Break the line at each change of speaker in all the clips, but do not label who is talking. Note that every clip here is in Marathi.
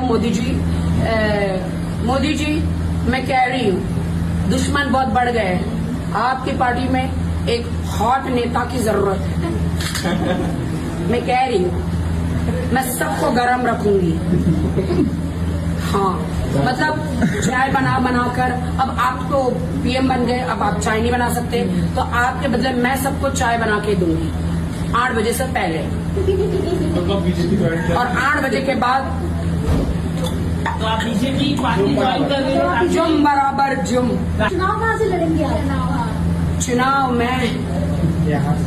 मैडम मोदी जी मोदी जी मैं कह रही हूँ दुश्मन बहुत बढ़ गए हैं। आपकी पार्टी में एक हॉट नेता की ज़रूरत है। मैं कह रही हूँ मैं सबको गरम रखूँगी। हाँ मतलब चाय बना बनाकर अब आप तो पीएम बन गए अब आप चाय नहीं बना सकते। तो आपके बदले मैं सबको चाय बना के दूँगी। आठ बजे से पहले।
मतलब
और आठ बजे के बाद
तो आप बीजेपी पार्टी ज्वाइन कर रहे हैं
जुम बराबर जुम।
चुनाव कहाँ से लड़ेंगे। आप
चुनाव मैं यहाँ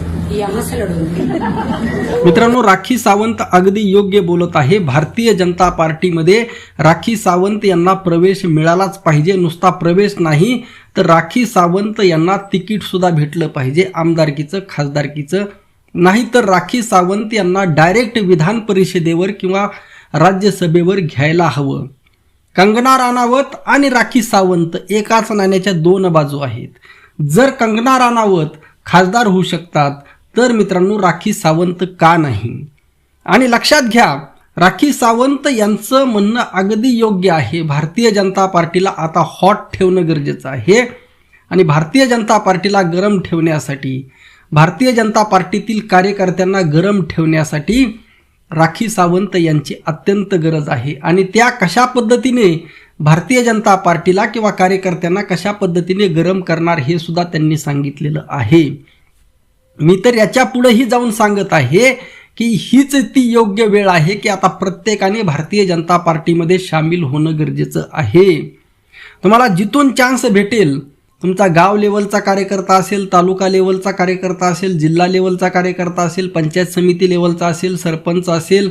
मित्रांनो राखी सावंत अगदी योग्य बोलत आहे. भारतीय जनता पार्टीमध्ये राखी सावंत यांना प्रवेश मिळालाच पाहिजे. नुसता प्रवेश नाही तर राखी सावंत यांना तिकीट सुद्धा भेटलं पाहिजे. आमदारकीचं खासदारकीचं. नाही तर राखी सावंत यांना डायरेक्ट विधान परिषदेवर किंवा राज्यसभेवर घ्यायला हवं. कंगना राणावत आणि राखी सावंत एकाच नाण्याच्या दोन बाजू आहेत. जर कंगना राणावत खासदार होऊ शकतात तर मित्रांनो राखी सावंत का नाही? आणि लक्षात घ्या राखी सावंत यांचं म्हणणं अगदी योग्य आहे. भारतीय जनता पार्टीला आता हॉट ठेवणं गरजेचं आहे. आणि भारतीय जनता पार्टीला गरम ठेवण्यासाठी भारतीय जनता पार्टीतील कार्यकर्त्यांना गरम ठेवण्यासाठी राखी सावंत यांची अत्यंत गरज आहे. आणि त्या कशा पद्धतीने भारतीय जनता पार्टीला किंवा कार्यकर्त्यांना कशा पद्धतीने गरम करणार हे सुद्धा त्यांनी सांगितलेलं आहे. मी तर याच्या पुढेही जाऊन सांगत आहे की हीच ती योग्य वेळ आहे की आता प्रत्येकाने भारतीय जनता पार्टीमध्ये सामील होणं गरजेचं आहे. तुम्हाला जिथून चान्स भेटेल तुमचा गाव लेवलचा कार्यकर्ता असेल तालुका लेवलचा कार्यकर्ता असेल जिल्हा लेवलचा कार्यकर्ता असेल पंचायत समिती लेवलचा असेल सरपंच असेल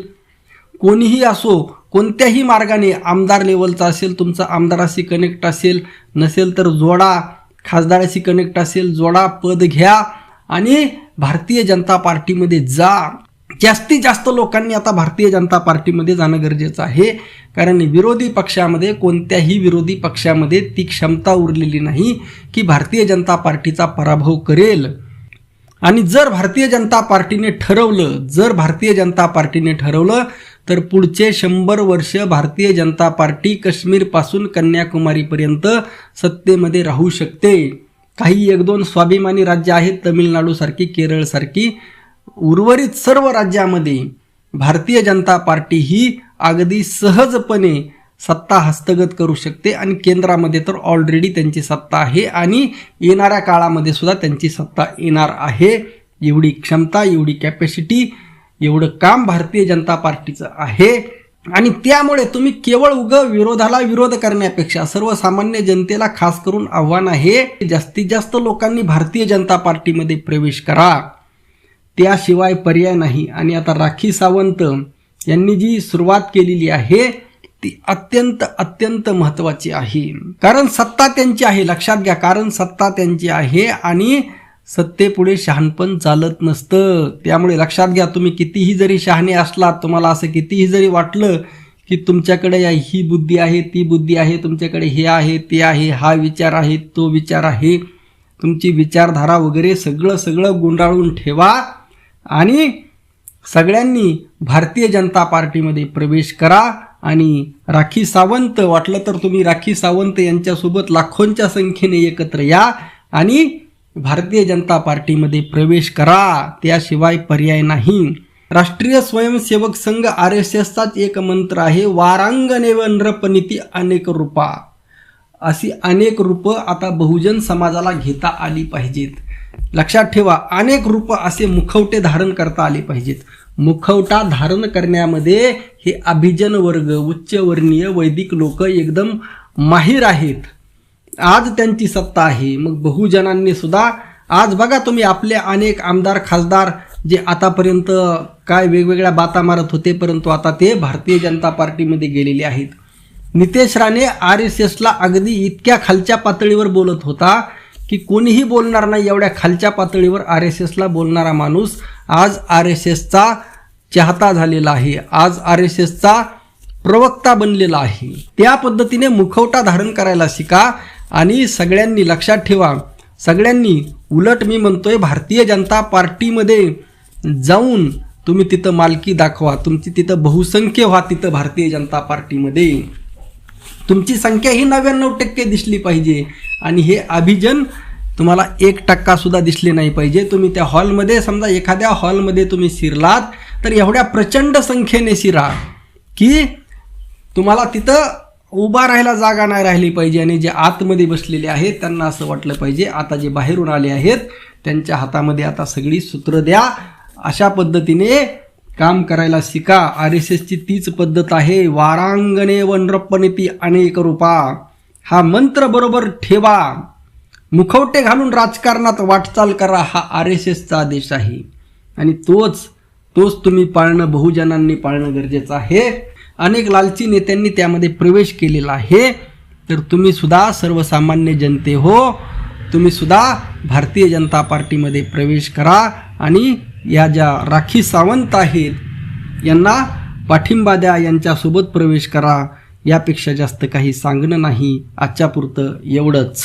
कोणीही असो कोणत्याही मार्गाने आमदार लेवलचा असेल तुमचा आमदाराशी कनेक्ट असेल नसेल तर जोडा खासदाराशी कनेक्ट असेल जोडा पद घ्या आणि भारतीय जनता पार्टीमध्ये जा. जास्तीत जास्त लोकांनी आता भारतीय जनता पार्टीमध्ये जाणं गरजेचं आहे. कारण विरोधी पक्षामध्ये कोणत्याही विरोधी पक्षामध्ये ती क्षमता उरलेली नाही की भारतीय जनता पार्टीचा पराभव करेल. आणि जर भारतीय जनता पार्टीने ठरवलं जर भारतीय जनता पार्टीने ठरवलं तर पुढचे शंभर वर्ष भारतीय जनता पार्टी काश्मीरपासून कन्याकुमारीपर्यंत सत्तेमध्ये राहू शकते. काही एक दोन स्वाभिमानी राज्य आहेत तमिळनाडूसारखी केरळसारखी. उर्वरित सर्व राज्यामध्ये भारतीय जनता पार्टी ही अगदी सहजपणे सत्ता हस्तगत करू शकते आणि केंद्रामध्ये तर ऑलरेडी त्यांची सत्ता आहे आणि येणाऱ्या काळामध्ये सुद्धा त्यांची सत्ता येणार आहे. एवढी क्षमता एवढी कॅपॅसिटी एवढं काम भारतीय जनता पार्टीचं आहे. आणि त्यामुळे तुम्ही केवळ उग विरोधाला विरोध करण्यापेक्षा सर्वसामान्य जनतेला खास करून आव्हान आहे जास्तीत जास्त लोकांनी भारतीय जनता पार्टीमध्ये प्रवेश करा. त्याशिवाय पर्याय नाही. आणि आता राखी सावंत यांनी जी सुरुवात केलेली आहे ती अत्यंत अत्यंत महत्वाची आहे. कारण सत्ता त्यांची आहे लक्षात घ्या. कारण सत्ता त्यांची आहे आणि सत्तेपुढे शहाणपण चालत नसतं. त्यामुळे लक्षात घ्या तुम्ही कितीही जरी शहाणे असलात तुम्हाला असं कितीही जरी वाटलं की तुमच्याकडे या- ही बुद्धी आहे ती बुद्धी आहे तुमच्याकडे हे आहे ते आहे हा विचार आहे तो विचार आहे. तुमची विचारधारा वगैरे सगळं सगळं गुंडाळून ठेवा. आणि सगळ्यांनी भारतीय जनता पार्टीमध्ये प्रवेश करा आणि राखी सावंत वाटलं तर तुम्ही राखी सावंत यांच्यासोबत लाखोंच्या संख्येने एकत्र या आणि भारतीय जनता पार्टीमध्ये प्रवेश करा. त्याशिवाय पर्याय नाही. राष्ट्रीय स्वयंसेवक संघ आर एस एसचाच एक मंत्र आहे वारांगणेव नृपनीती अनेक रूपा. अशी अनेक रूपं आता बहुजन समाजाला घेता आली पाहिजेत. लक्षात ठेवा अनेक रूप असे मुखवटे धारण करता आले पाहिजेत. मुखवटा धारण करण्यामध्ये हे अभिजन वर्ग उच्चवर्णीय वैदिक लोक एकदम माहीर आहेत. आज त्यांची सत्ता आहे. मग बहुजनांनी सुद्धा आज बघा तुम्ही आपले अनेक आमदार खासदार जे आतापर्यंत काय वेगवेगळ्या बाता मारत होते परंतु आता ते भारतीय जनता पार्टीमध्ये गेलेले आहेत. नितेश राणे आर एस एसला अगदी इतक्या खालच्या पातळीवर बोलत होता की कोणीही बोलणार नाही एवढ्या खालच्या पातळीवर आर एस एसला बोलणारा माणूस आज आर एस एसचा चाहता झालेला आहे. आज आर एस एसचा प्रवक्ता बनलेला आहे. त्या पद्धतीने मुखवटा धारण करायला शिका आणि सगळ्यांनी लक्षात ठेवा. सगळ्यांनी उलट मी म्हणतोय भारतीय जनता पार्टीमध्ये जाऊन तुम्ही तिथं मालकी दाखवा. तुमची तिथं बहुसंख्य व्हा तिथं भारतीय जनता पार्टीमध्ये. तुमची संख्या ही नव्याण्णव टक्के दिसली पाहिजे. आणि हे अभिजन तुम्हाला एक टक्का सुद्धा दिसले नाही पाहिजे. तुम्ही त्या हॉलमध्ये समजा एखाद्या हॉलमध्ये तुम्ही शिरलात तर एवढ्या प्रचंड संख्येने शिरा की तुम्हाला तिथं उभा राहायला जागा नाही राहिली पाहिजे आणि जे आतमध्ये बसलेले आहेत त्यांना असं वाटलं पाहिजे आता जे बाहेरून आले आहेत त्यांच्या हातामध्ये आता सगळी सूत्र द्या. अशा पद्धतीने काम करायला शिका. आर एस एसची तीच पद्धत आहे वारांगणे ती अनेक रूपा हा मंत्र बरोबर ठेवा. मुखवटे घालून राजकारणात वाटचाल करा हा आर एस एसचा आदेश आहे. आणि तोच तोच तुम्ही पाळणं बहुजनांनी पाळणं गरजेचं आहे. अनेक लालची नेत्यांनी त्यामध्ये प्रवेश केलेला आहे. तर तुम्ही सुद्धा सर्वसामान्य जनते हो. तुम्ही सुद्धा भारतीय जनता पार्टीमध्ये प्रवेश करा. आणि या ज्या राखी सावंत आहेत यांना पाठिंबा द्या यांच्यासोबत प्रवेश करा. यापेक्षा जास्त काही सांगणं नाही. आजच्यापुरतं एवढंच.